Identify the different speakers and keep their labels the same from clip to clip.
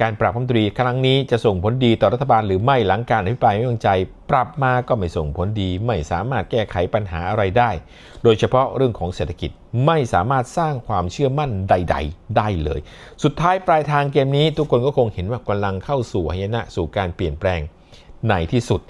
Speaker 1: การปรับรัฐมนตรีครั้งนี้จะส่งผลดีต่อรัฐบาลหรือไม่หลังการอภิปรายไม่ว้วางใจ ปรับมาก็ไม่ส่งผลดี ไม่สามารถแก้ไขปัญหาอะไรได้ โดยเฉพาะเรื่องของเศรษฐกิจไม่สามารถสร้างความเชื่อมั่นใด ๆ ได้เลย สุดท้ายปลายทางเกมนี้ ทุกคนก็คงเห็นว่ากำลังเข้าสู่หายนะสู่การเปลี่ยนแปลงในที่สุด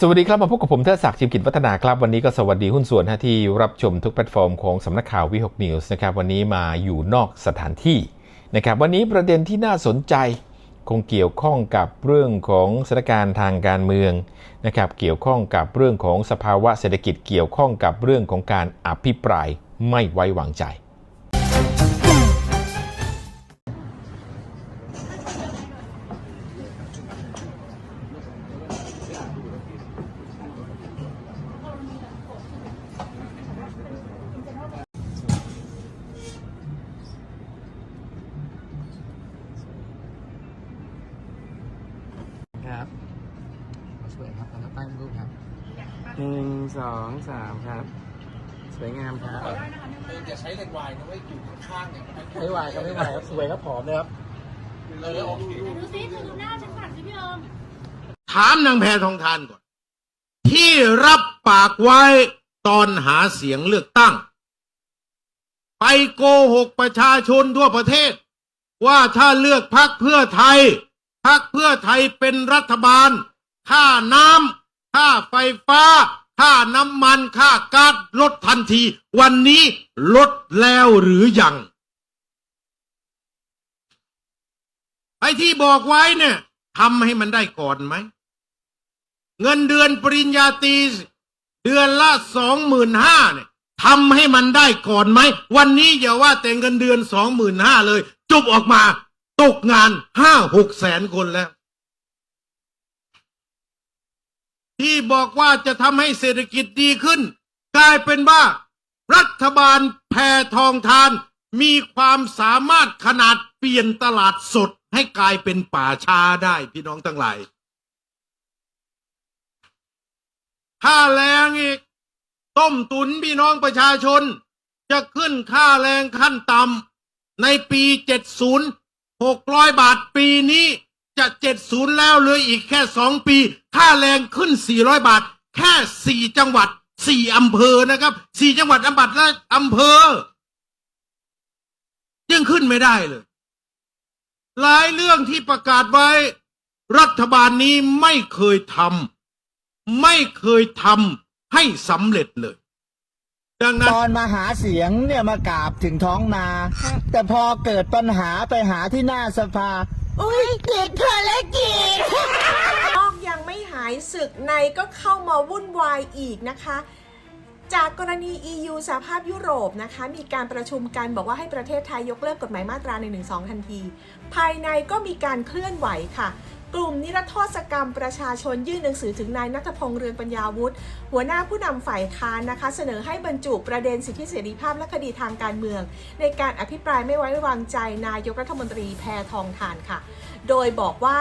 Speaker 1: สวัสดีครับมาพบกับผมเทดศักดิ์จิมกิจวัฒนาครับ วันนี้ก็สวัสดีหุ้นส่วนที่รับชมทุกแพลตฟอร์มของสำนักข่าววิหกนิวส์นะครับวันนี้มาอยู่นอกสถานที่นะครับวันนี้ประเด็นที่น่าสนใจคงเกี่ยวข้องกับเรื่องของสถานการณ์ทางการเมืองนะครับเกี่ยวข้องกับเรื่องของสภาวะเศรษฐกิจเกี่ยวข้องกับเรื่องของการอภิปรายไม่ไว้วางใจ
Speaker 2: สวยงามครับ
Speaker 3: อย่าใช้เลนส์วายนะเว้ยอยู่ข้างๆเนี่ยมัน
Speaker 2: ไม่ไหวครับไม่ไหวครับสวยครับผอมเลยครับ
Speaker 3: เลยแล้วโอเค
Speaker 4: ดูซิเธอดูหน้าฉันก่อนสิพี่เอิม
Speaker 3: ถามนางแพทองทานก่อน ที่รับปากไว้ตอนหาเสียงเลือกตั้ง ไปโกหกประชาชนทั่วประเทศ ว่าถ้าเลือกพักเพื่อไทยพักเพื่อไทยเป็นรัฐบาล ค่าน้ำค่าไฟฟ้า ค่าน้ำมัน ค่าก๊าซ ลดทันที วันนี้ลดแล้วหรือยังไอ้ที่บอกไว้เนี่ยทำให้มันได้ก่อนไหม เงินเดือนปริญญาตรีเดือนละสองหมื่นห้าเนี่ยทำให้มันได้ก่อนไหม วันนี้อย่าว่าแต่เงินเดือนสองหมื่นห้าเลย จุบออกมา ตกงานห้าหกแสนคนแล้ว ที่บอกว่าจะทำให้เศรษฐกิจดีขึ้น กลายเป็นว่า รัฐบาลแพทองทาน มีความสามารถขนาดเปลี่ยนตลาดสดให้กลายเป็นป่าช้าได้พี่น้องทั้งหลายค่าแรงอีก ต้มตุนพี่น้องประชาชน จะขึ้นค่าแรงขั้นต่ำในปี 70 600 บาทปีนี้จะ 70 แล้วเลืออีกแค่สองปี ค่าแรงขึ้น 400 บาท แค่สี่จังหวัด สี่อำเภอนะครับสี่จังหวัดอำบัดและอำเภอยังขึ้นไม่ได้เลย หลายเรื่องที่ประกาศไว้ รัฐบาลนี้ไม่เคยทำไม่เคยทำให้สำเร็จเลย ดังนั้น
Speaker 5: ตอนมาหาเสียงเนี่ยมากราบถึงท้องนา แต่พอเกิดปัญหาไปหาที่หน้าสภา อุ้ยเกิดภารกิจ
Speaker 6: นอกยังไม่หาย ศึกในก็เข้ามาวุ่นวายอีกนะคะ จากกรณี EU สหภาพยุโรปนะคะ มีการประชุมกันบอกว่าให้ประเทศไทยยกเลิกกฎหมายมาตรา1นึทันที ภายในก็มีการเคลื่อนไหวค่ะกลุ่มนิรโทษกรรมประชาชนยื่นหนังสือถึงนายนัทพงษ์เรืองปัญญาวุฒิหัวหน้าผู้นำฝ่ายค้านนะคะ เสนอให้บรรจุประเด็นสิทธิเสรีภาพและคดีทางการเมือง ในการอภิปรายไม่ไว้วางใจนายกรัฐมนตรีแพทองทานค่ะ โดยบอกว่า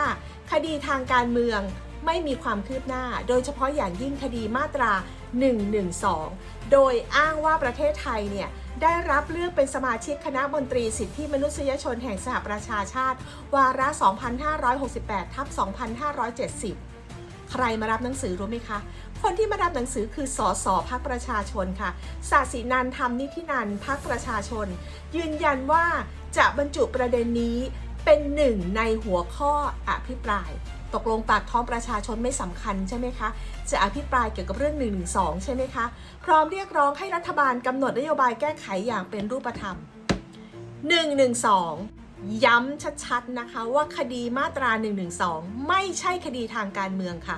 Speaker 6: คดีทางการเมือง ไม่มีความคืบหน้า โดยเฉพาะอย่างยิ่งคดีมาตรา 112 โดยอ้างว่าประเทศไทยเนี่ยได้รับเลือกเป็นสมาชิกคณะมนตรีสิทธิมนุษยชนแห่งสหประชาชาติ วาระ 2568 ทับ 2570 ใครมารับหนังสือรู้ไหมคะ คนที่มารับหนังสือคือสอสอพักประชาชนค่ะ ศาสินันท์ธรรมนิธินันพักประชาชน ยืนยันว่าจะบรรจุประเด็นนี้เป็นหนึ่งในหัวข้ออภิปราย ตกลงปากท้องประชาชนไม่สำคัญใช่ไหมคะ จะอภิปรายเกี่ยวกับเรื่อง1นึใช่ไหมคะ พร้อมเรียกร้องให้รัฐบาลกำหนดนโยบายแก้ไขอย่างเป็นรูปธรรม 112 ย้ำชัดๆนะคะว่าคดีมาตรา 112 ไม่ใช่คดีทางการเมืองค่ะ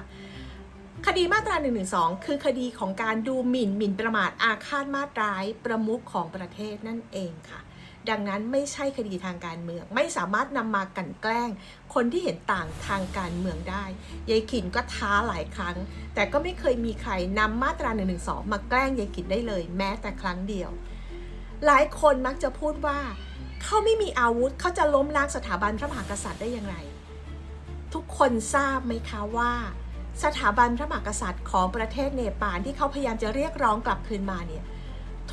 Speaker 6: คดีมาตรา 112 คือคดีของการดูหมิ่นหมิ่นประมาทอาฆาตมาตร้ายประมุขของประเทศนั่นเองค่ะ ดังนั้นไม่ใช่คดีทางการเมือง ไม่สามารถนำมากันแกล้ง คนที่เห็นต่างทางการเมืองได้ยายขินก็ท้าหลายครั้ง แต่ก็ไม่เคยมีใครนำมาตรา1นึมาแกล้งยายขินได้เลย แม้แต่ครั้งเดียว หลายคนมักจะพูดว่า เขาไม่มีอาวุธเขาจะล้มล้างสถาบันพระมหากษัตริย์ได้อย่างไร ทุกคนทราบไหมคะว่า สถาบันพระมหากษัตริย์ของประเทศเนปาลที่เขาพยายามจะเรียกร้องกลับคืนมาเนี่ย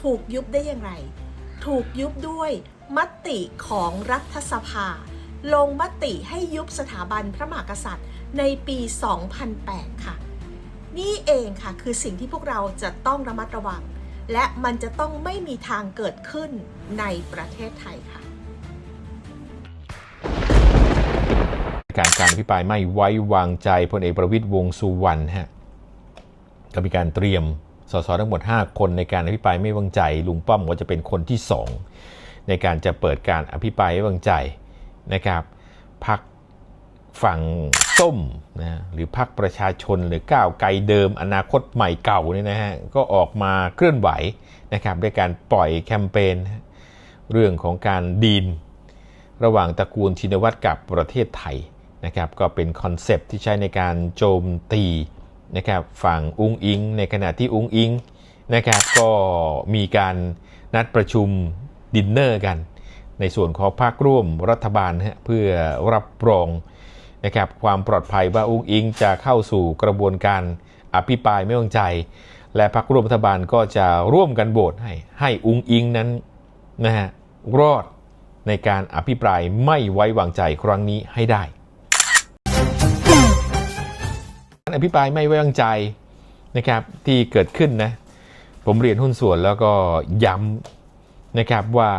Speaker 6: ถูกยุบได้อย่างไร ถูกยุบด้วยมติของรัฐสภา ลงมติให้ยุบสถาบันพระมหากษัตริย์ในปี 2008 ค่ะ นี่เองค่ะคือสิ่งที่พวกเราจะต้องระมัดระวัง และมันจะต้องไม่มีทางเกิดขึ้นในประเทศไทยค่ะ
Speaker 1: การการอภิปรายไม่ไว้วางใจพลเอกประวิตยวงสุวรรณฮะก็มีการเตรียม สสทั้งหมด 5 คนในการอภิปรายไม่วางใจ ลุงป้อมก็จะเป็นคนที่ 2 ในการจะเปิดการอภิปรายไม่วางใจนะครับพักฝั่งส้มนะหรือพักประชาชนหรือก้าวไกลเดิม อนาคตใหม่เก่าเนี่ยนะฮะก็ออกมาเคลื่อนไหวนะครับด้วยการปล่อยแคมเปญเรื่องของการดีน ระหว่างตระกูลชินวัตรกับประเทศไทยนะครับก็เป็นคอนเซปต์ที่ใช้ในการโจมตี นะครับฝั่งอุ้งอิง ในขณะที่อุ้งอิงนะครับก็มีการนัดประชุมดินเนอร์กัน ในส่วนของภาคร่วมรัฐบาลเพื่อรับรองนะครับความปลอดภัยว่าอุ้งอิงจะเข้าสู่กระบวนการอภิปรายไม่วางใจ และพรรคร่วมรัฐบาลก็จะร่วมกันโหวตให้ให้อุ้งอิงนั้นนะฮะรอดในการอภิปรายไม่ไว้วางใจครั้งนี้ให้ได้ อภิปรายไม่ไว้วางใจนะครับที่เกิดขึ้นนะผมเรียนหุ้นส่วนแล้วก็ย้ำนะครับว่า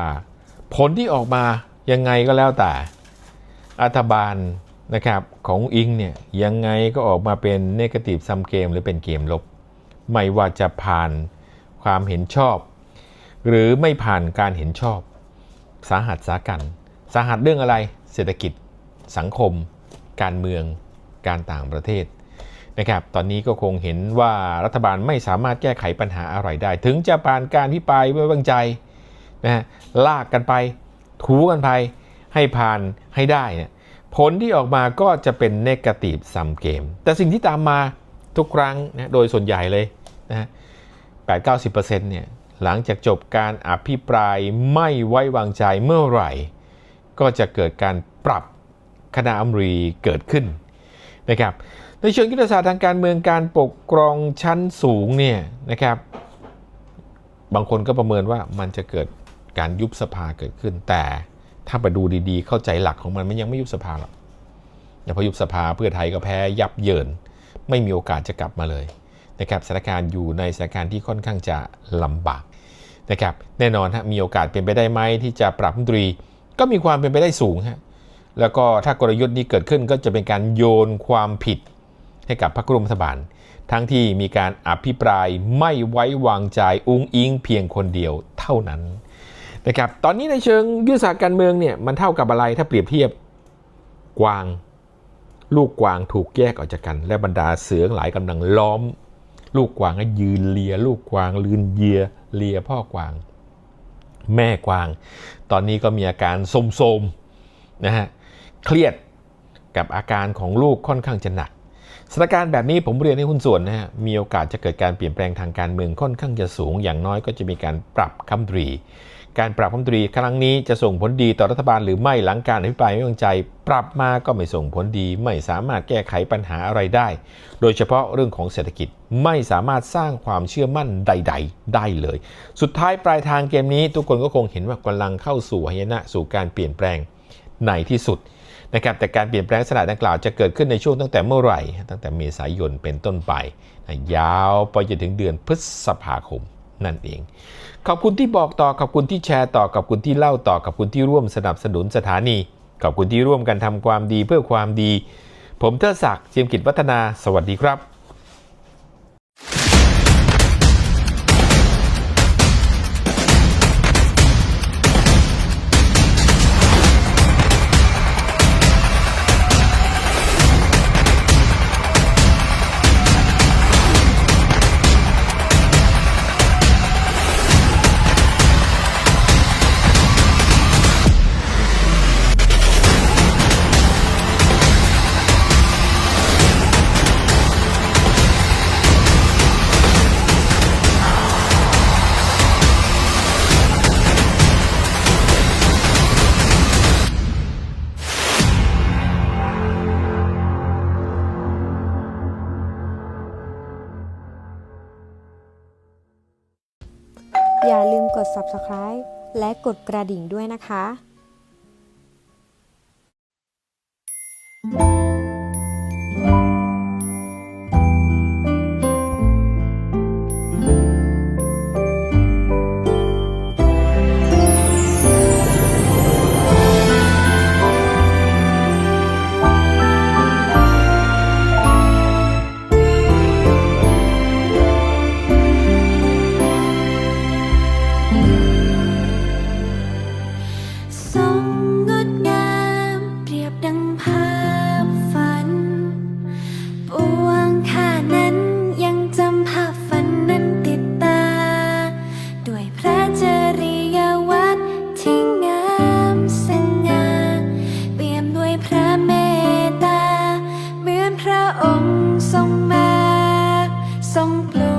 Speaker 1: ผลที่ออกมายังไงก็แล้วแต่รัฐบาลนะครับของอิงเนี่ยยังไงก็ออกมาเป็นเนกาทีฟซัมเกมหรือเป็นเกมลบ ไม่ว่าจะผ่านความเห็นชอบ หรือไม่ผ่านการเห็นชอบ สาหัสสากัน สาหัสเรื่องอะไรเศรษฐกิจสังคม การเมืองการต่างประเทศ นะครับ ตอนนี้ก็คงเห็นว่ารัฐบาลไม่สามารถแก้ไขปัญหาอะไรได้ ถึงจะผ่านการพิปรายไม่ว้วางใจนะฮะลากกันไปถูกันไปให้ผ่านให้ได้เนี่ยผลที่ออกมาก็จะเป็นเนกาทีฟซัมเกม แต่สิ่งที่ตามมาทุกครั้งนะโดยส่วนใหญ่เลยนะฮะ8-90%เนี่ยหลังจากจบการอภิปรายไม่ไว้วางใจเมื่อไหร่ ก็จะเกิดการปรับคณะอัมรีเกิดขึ้นนะครับ ในเชิงยุทธศาสตร์ทางการเมืองการปกครองชั้นสูงเนี่ยนะครับ บางคนก็ประเมินว่ามันจะเกิดการยุบสภาเกิดขึ้น แต่ถ้าไปดูดีๆ เข้าใจหลักของมันมันยังไม่ยุบสภาหรอกแต่พอยุบสภาเพื่อไทยก็แพ้ยับเยิน ไม่มีโอกาสจะกลับมาเลยนะครับสถานการณ์อยู่ในสถานการณ์ที่ค่อนข้างจะลำบากนะครับแน่นอนฮะมีโอกาสเป็นไปได้ไหมที่จะปรับมตรีก็มีความเป็นไปได้สูงฮะแล้วก็ถ้ากลยุทธ์นี้เกิดขึ้นก็จะเป็นการโยนความผิด ให้กับพรรคร่วมรัฐบาล ทั้งที่มีการอภิปรายไม่ไว้วางใจอุ้งอิงเพียงคนเดียวเท่านั้นนะครับตอนนี้ในเชิงยุทธศาสตร์การเมืองเนี่ยมันเท่ากับอะไรถ้าเปรียบเทียบกวาง ลูกกวางถูกแยกออกจากกัน และบรรดาเสือหลายกำลังล้อม ลูกกวางก็ยืนเลีย ลูกกวางลืนเยียเลียพ่อกวาง แม่กวาง ตอนนี้ก็มีอาการโทมๆนะฮะเครียดกับอาการของลูกค่อนข้างจะหนัก สถานการณ์แบบนี้ผมเรียนให้คุณส่วนนะฮะมีโอกาสจะเกิดการเปลี่ยนแปลงทางการเมืองค่อนข้างจะสูง อย่างน้อยก็จะมีการปรับคำตรี การปรับคำตรีครั้งนี้จะส่งผลดีต่อรัฐบาลหรือไม่หลังการอภิปรายไม่วางใจ ปรับมาก็ไม่ส่งผลดี ไม่สามารถแก้ไขปัญหาอะไรได้ โดยเฉพาะเรื่องของเศรษฐกิจไม่สามารถสร้างความเชื่อมั่นใด ๆ ได้เลย สุดท้ายปลายทางเกมนี้ ทุกคนก็คงเห็นว่ากำลังเข้าสู่หายนะสู่การเปลี่ยนแปลงในที่สุด นะครับแต่การเปลี่ยนแปลงลักษณะดังกล่าวจะเกิดขึ้นในช่วงตั้งแต่เมื่อไหร่ ตั้งแต่เมษายนเป็นต้นไปยาวไปจนถึงเดือนพฤษภาคมนั่นเอง ขอบคุณที่บอกต่อขอบคุณที่แชร์ต่อขอบคุณที่เล่าต่อขอบคุณที่ร่วมสนับสนุนสถานี ขอบคุณที่ร่วมกันทำความดีเพื่อความดี ผมเทศศักดิ์เจียมกิจวัฒนา สวัสดีครับ กด
Speaker 7: Subscribe และกดกระดิ่งด้วยนะคะ don't blow.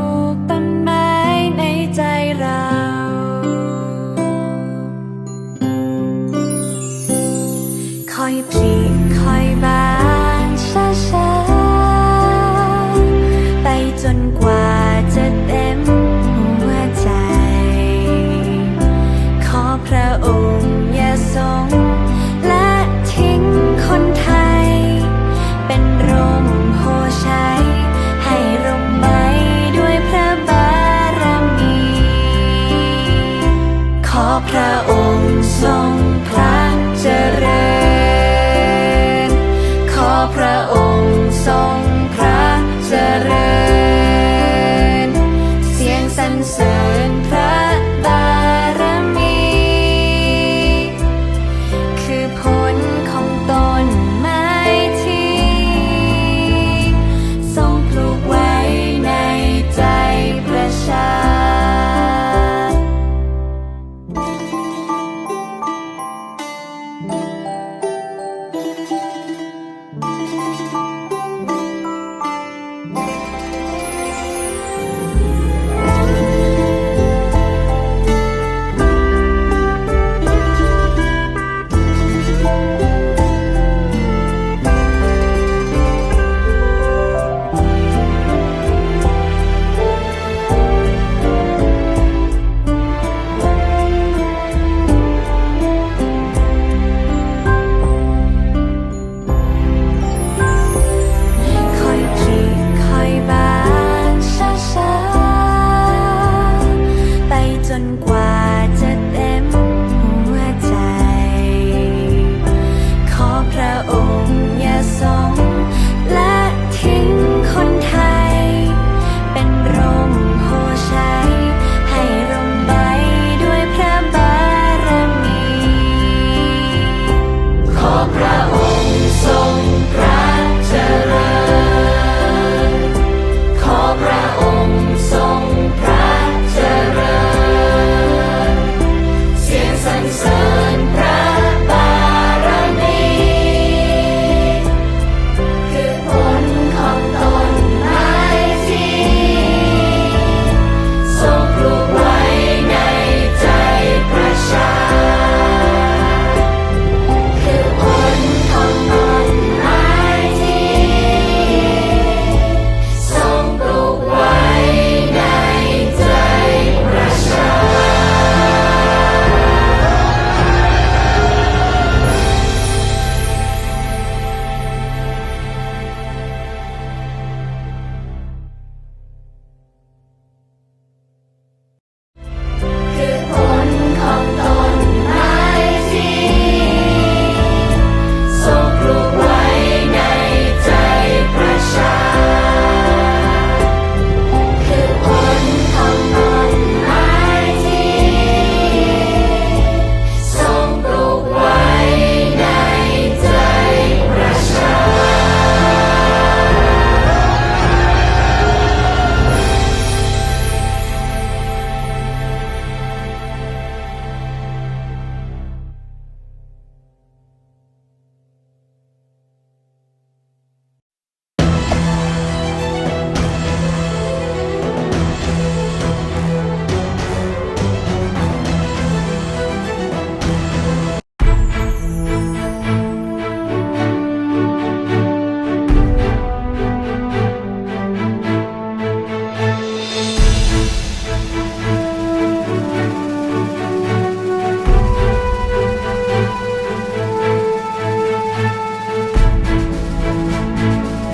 Speaker 7: นกว่า